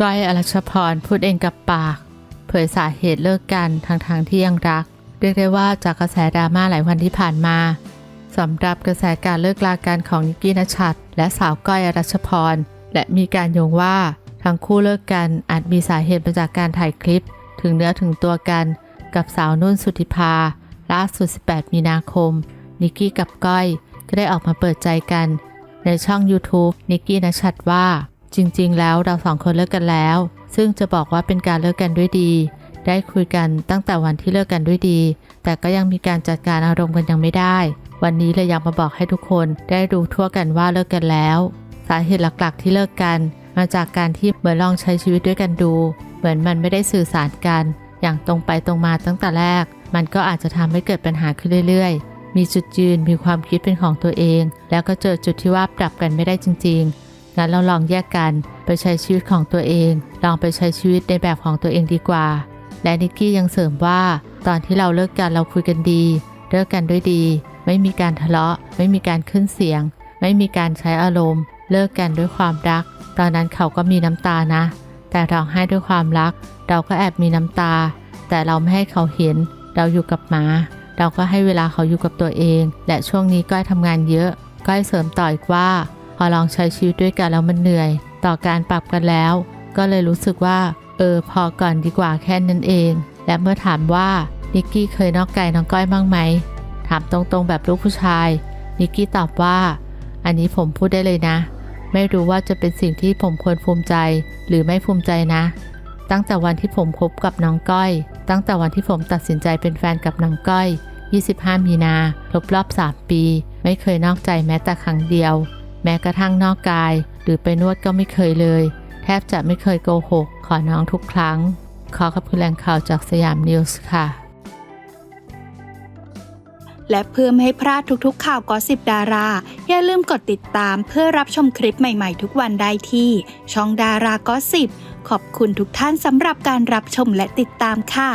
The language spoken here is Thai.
ก้อยอรัชพรพูดเองกับปาก เผยสาเหตุเลิกกันทางทางๆที่ยังรัก เรียกได้ว่าจากกระแสดราม่าหลายวันที่ผ่านมาสำหรับกระแสการเลิกลากันของนิกกี้นชัดและสาวก้อยอรัชพร และมีการโยงว่าทั้งคู่เลิกกันอาจมีสาเหตุมาจากการถ่ายคลิป ถึงเนื้อถึงตัวกันกับสาวนุ่นสุธิภาล่าสุด 18 มีนาคม นิกกี้กับก้อยก็ได้ออกมาเปิดใจกัน ในช่อง YouTube นิกกี้นชัดว่า จริงๆ แล้วเราสองคนเลิกกันแล้ว ซึ่งจะบอกว่าเป็นการเลิกกันด้วยดี ได้คุยกันตั้งแต่วันที่เลิกกันด้วยดี แต่ก็ยังมีการจัดการอารมณ์กันยังไม่ได้ วันนี้เลยอยากมาบอกให้ทุกคนได้รู้ทั่วกันว่าเลิกกันแล้ว สาเหตุหลักๆ ที่เลิกกัน มาจากการที่เหมือนลองใช้ชีวิตด้วยกันดู เหมือนมันไม่ได้สื่อสารกัน อย่างตรงไปตรงมาตั้งแต่แรก มันก็อาจจะทำให้เกิดปัญหาขึ้นเรื่อย ๆ มีจุดยืนมีความคิดเป็นของตัวเอง แล้วก็เจอจุดที่ว่าปรับกันไม่ได้จริง ๆ งั้นเราลองแยกกันไปใช้ชีวิตของตัวเอง ลองไปใช้ชีวิตในแบบของตัวเองดีกว่า และนิกกี้ยังเสริมว่า ตอนที่เราเลิกกันเราคุยกันดี เลิกกันด้วยดี ไม่มีการทะเลาะ ไม่มีการขึ้นเสียง ไม่มีการใช้อารมณ์ เลิกกันด้วยความรัก ตอนนั้นเขาก็มีน้ำตานะ แต่ร้องไห้ด้วยความรัก เราก็แอบมีน้ำตา แต่เราไม่ให้เขาเห็น เราอยู่กับหมา เราก็ให้เวลาเขาอยู่กับตัวเอง และช่วงนี้ก้อยทำงานเยอะ ก้อยเสริมต่ออีกว่า พอลองใช้ชีวิตด้วยกันแล้วมันเหนื่อย ต่อการปรับกันแล้ว ก็เลยรู้สึกว่า เออ พอก่อนดีกว่าแค่นั้นเอง และเมื่อถามว่านิกกี้เคยนอกใจน้องก้อยบ้างไหมถามตรงๆแบบลูกผู้ชายนิกกี้ตอบว่า อันนี้ผมพูดได้เลยนะ ไม่รู้ว่าจะเป็นสิ่งที่ผมควรภูมิใจ หรือไม่ภูมิใจนะ ตั้งแต่วันที่ผมคบกับน้องก้อย ตั้งแต่วันที่ผมตัดสินใจเป็นแฟนกับน้องก้อย 25 มีนาครบรอบ 3 ปี ไม่เคยนอกใจแม้แต่ครั้งเดียว แม้กระทั่งนอกกาย หรือไปนวดก็ไม่เคยเลย แทบจะไม่เคยโกหก ขอน้องทุกครั้ง ขอขอบคุณแหล่งข่าวจากสยามนิวส์ค่ะและเพื่อไม่ให้พลาดทุกๆ ข่าวกอสิบดารา อย่าลืมกดติดตามเพื่อรับชมคลิปใหม่ๆ ทุกวันได้ที่ ช่องดารากอสิบขอบคุณทุกท่านสำหรับการรับชมและติดตามค่ะ